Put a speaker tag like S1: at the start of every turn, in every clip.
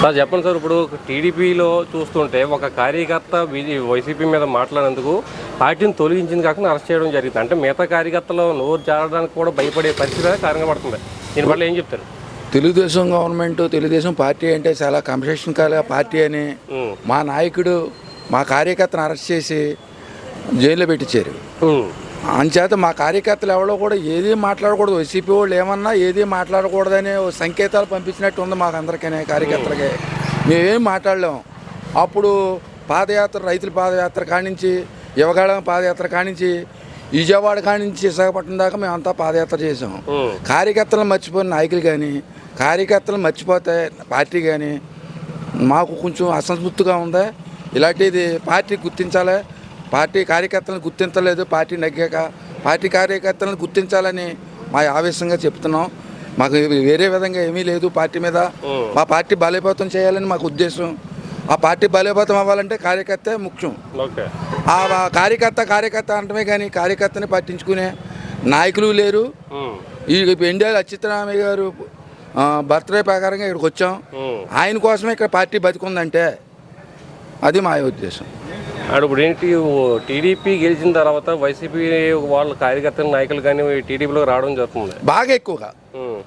S1: Sir చెప్పండి sir ఇప్పుడు టీడీపీలో చూస్తుంటే ఒక కార్యకర్త బీజే వైసీపీ మీద మాట్లాడినందుకు పార్టీని తొలగించింది కాకుండా అరెస్ట్ చేయడం జరిగింది. అంటే మిగతా కార్యకర్తలు నోరు జారడానికి కూడా భయపడే పరిస్థితి కారణంగా పడుతుంది. దీని వల్ల ఏం చెప్తారు?
S2: తెలుగుదేశం గవర్నమెంట్ తెలుగుదేశం పార్టీ అంటే చాలా కన్సెషన్ కాల పార్టీ అని మా నాయకుడు మా కార్యకర్తను అరెస్ట్ చేసి జైల్లో పెట్టించారు అంచేత మా కార్యకర్తలు ఎవరో కూడా ఏది మాట్లాడకూడదు. వైసీపీ వాళ్ళు ఏమన్నా ఏది మాట్లాడకూడదనే సంకేతాలు పంపించినట్టు ఉంది మాకు అందరికీ కార్యకర్తలకి. మేమేం మాట్లాడలేం. అప్పుడు పాదయాత్ర రైతుల పాదయాత్ర కానించి యువగాళం పాదయాత్ర కానించి విజయవాడ కానించి విశాఖపట్నం దాకా మేమంతా పాదయాత్ర చేసాం కార్యకర్తలను మర్చిపోయిన నాయకులు కానీ కార్యకర్తలు మర్చిపోతే పార్టీ కానీ మాకు కొంచెం అసంతృప్తిగా ఉంది? ఇలాంటిది పార్టీ గుర్తించాలి? పార్టీ కార్యకర్తలను గుర్తించలేదు పార్టీ నగ్గాక. పార్టీ కార్యకర్తలను గుర్తించాలని మా ఆవేశంగా చెప్తున్నాం. మాకు వేరే విధంగా ఏమీ లేదు పార్టీ మీద. మా పార్టీ బలోపేతం చేయాలని మాకు ఉద్దేశం. ఆ పార్టీ బలోపేతం అవ్వాలంటే కార్యకర్తే ముఖ్యం. ఆ కార్యకర్త కార్యకర్త అంటమే కానీ కార్యకర్తని పట్టించుకునే నాయకులు లేరు. ఈ ఇండియాలో అచ్యుతరామయ్య గారు బర్త్డే ప్రకారంగా ఇక్కడికి వచ్చాం. ఆయన కోసమే ఇక్కడ పార్టీ బతికుందంటే అది మా ఉద్దేశం.
S1: ఆడ ఇప్పుడు ఏంటి టీడీపీ గెలిచిన తర్వాత వైసీపీ వాళ్ళ కార్యకర్తల నాయకులు కానీ టీడీపీలో రావడం జరుగుతుంది.
S2: బాగా ఎక్కువగా.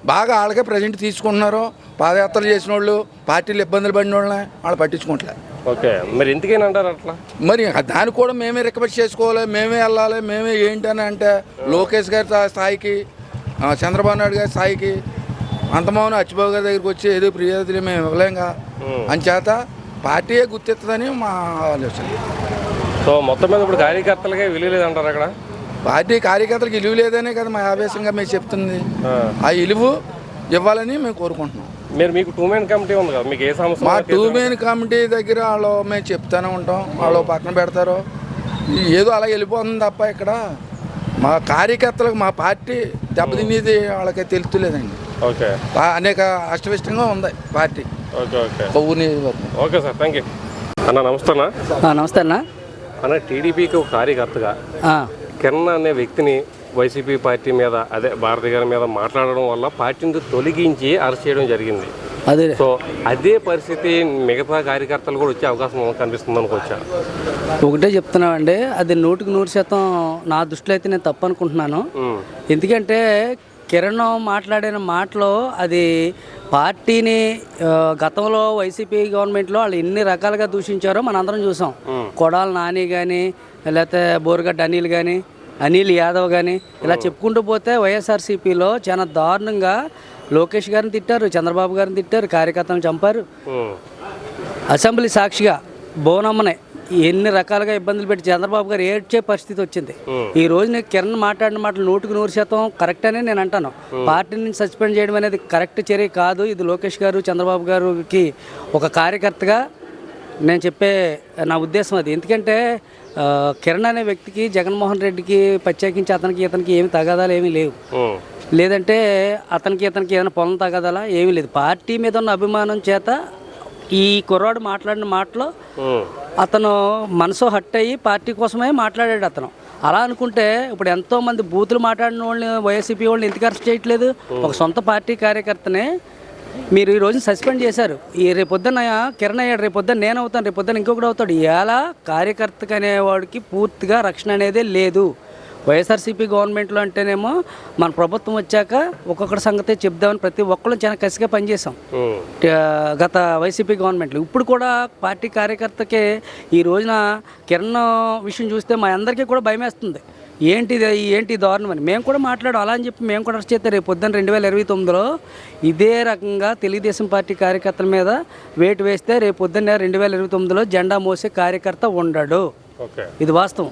S2: బాగా వాళ్ళకే ప్రజెంట్ తీసుకుంటున్నారు. పాదయాత్రలు చేసిన వాళ్ళు పార్టీలు ఇబ్బందులు పడిన వాళ్ళని వాళ్ళు పట్టించుకోవట్లే.
S1: ఓకే. మరి ఎందుకని అంటారు అట్లా?
S2: మరి దాన్ని కూడా మేమే రిక్వెస్ట్ చేసుకోవాలి మేమే వెళ్ళాలి మేమే ఏంటని అంటే లోకేష్ గారి స్థా- స్థాయికి చంద్రబాబు నాయుడు గారి స్థాయికి అంతమౌన అచ్చిబాబు గారి దగ్గరికి వచ్చి ఏదో ఫిర్యాదులు మేము ఇవ్వలేంగా.
S1: ఉమ్.
S2: అంచేత పార్టీయే గుర్తిస్తుందని మా ఆలోచన.
S1: సో మొత్తం మీద ఇప్పుడు కార్యకర్తలకే విలువ లేదంటారు అక్కడ?
S2: పార్టీ కార్యకర్తలకు ఇలువ లేదనే కదా మా ఆవేశంగా మేము చెప్తుంది.
S1: ఆ.
S2: ఇలువు ఇవ్వాలని మేము కోరుకుంటున్నాం.
S1: మీరు మీకు టూ మెయిన్ కమిటీ ఉంది కదా మీకు ఏ సమస్య
S2: మా టూ. మెయిన్ కమిటీ దగ్గర వాళ్ళు మేము చెప్తానే ఉంటాం వాళ్ళు పక్కన పెడతారు. ఏదో అలా వెళ్ళిపోతుంది తప్ప ఇక్కడ మా కార్యకర్తలకు మా పార్టీ దెబ్బతినేది వాళ్ళకి తెలుస్తులేదండి
S1: ఓకే.
S2: అనేక అష్టవిష్టంగా ఉంది పార్టీ.
S1: Okay okay.
S2: నియోజకవర్గం
S1: ఓకే సార్ థ్యాంక్ యూ అన్న నమస్తే అన్న.
S3: నమస్తే అన్న.
S1: అన్న టీడీపీకి ఒక కార్యకర్తగా
S3: ఆ,
S1: కిరణ్ అనే వ్యక్తిని వైసీపీ పార్టీ మీద అదే భారతి గారి మీద మాట్లాడడం వల్ల పార్టీని తొలగించి అరెస్ట్ చేయడం జరిగింది.
S3: అదే.
S1: సో అదే పరిస్థితి మిగతా కార్యకర్తలు కూడా వచ్చే అవకాశం కనిపిస్తుంది అనుకోవచ్చా
S3: ఒకటే చెప్తున్నామండి అది నూటికి నూరు శాతం నా దృష్టిలో అయితే నేను తప్పు అనుకుంటున్నాను
S1: ఉమ్,
S3: ఎందుకంటే కిరణ్ మాట్లాడిన మాటలో అది పార్టీని గతంలో వైసీపీ గవర్నమెంట్లో వాళ్ళు ఎన్ని రకాలుగా దూషించారో మనందరం చూసాం. కొడాల నాని కానీ లేకపోతే బోరుగడ్డ అనిల్ కానీ అనిల్ యాదవ్ కానీ ఇలా చెప్పుకుంటూ పోతే వైఎస్ఆర్సీపీలో చాలా దారుణంగా లోకేష్ గారిని తిట్టారు చంద్రబాబు గారిని తిట్టారు కార్యకర్తలను చంపారు. అసెంబ్లీ సాక్షిగా బోనమ్మనే. ఎన్ని రకాలుగా ఇబ్బందులు పెట్టి చంద్రబాబు గారు ఏడ్చే పరిస్థితి వచ్చింది. ఈ రోజు నేను కిరణ్ మాట్లాడిన మాటలు నూటికి నూరు శాతం కరెక్ట్ అనే నేను అంటాను. పార్టీ నుంచి సస్పెండ్ చేయడం అనేది కరెక్ట్ చర్య కాదు. ఇది లోకేష్ గారు చంద్రబాబు గారికి ఒక కార్యకర్తగా నేను చెప్పే నా ఉద్దేశం అది. ఎందుకంటే కిరణ్ అనే వ్యక్తికి జగన్మోహన్ రెడ్డికి ప్రత్యేకించి అతనికి ఇతనికి ఏమి తగాదాలు ఏమీ లేవు. లేదంటే అతనికి ఇతనికి ఏదైనా పొలం తగదలా? ఏమీ లేదు. పార్టీ మీద ఉన్న అభిమానం చేత ఈ కుర్రాడు మాట్లాడిన మాటలో అతను మనసు హట్ అయ్యి పార్టీ కోసమే మాట్లాడాడు అతను. అలా అనుకుంటే ఇప్పుడు ఎంతో మంది బూతులు మాట్లాడిన వాళ్ళని వైఎస్సీపీ వాళ్ళని ఎందుకు అరెస్ట్ చేయట్లేదు? ఒక సొంత పార్టీ కార్యకర్తనే మీరు ఈ రోజు సస్పెండ్ చేశారు. ఈ రేపొద్దున కిరణ్ అయ్యాడు రేపొద్దున నేను అవుతాను రేపొద్దున ఇంకొకటి అవుతాడు. ఇలా కార్యకర్తకు అనేవాడికి పూర్తిగా రక్షణ అనేది లేదు. వైఎస్ఆర్సీపీ గవర్నమెంట్లో అంటేనేమో మన ప్రభుత్వం వచ్చాక ఒక్కొక్కటి సంగతి చెప్దామని ప్రతి ఒక్కళ్ళు చాలా కసిగా పనిచేసాం గత వైసీపీ గవర్నమెంట్లో. ఇప్పుడు కూడా పార్టీ కార్యకర్తకే ఈ రోజున కిరణ్ విషయం చూస్తే మా అందరికీ కూడా భయం వేస్తుంది ఏంటి ఏంటి దారుణం అని. మేము కూడా మాట్లాడాం. అలా అని చెప్పి మేము కూడా అరెస్ట్ చేస్తే రేపు పొద్దున్న రెండు వేల ఇరవై తొమ్మిదిలో ఇదే రకంగా తెలుగుదేశం పార్టీ కార్యకర్తల మీద వేటు వేస్తే రేపు పొద్దున్న రెండు వేల ఇరవై తొమ్మిదిలో జెండా మోసే కార్యకర్త ఉండడు. ఇది వాస్తవం.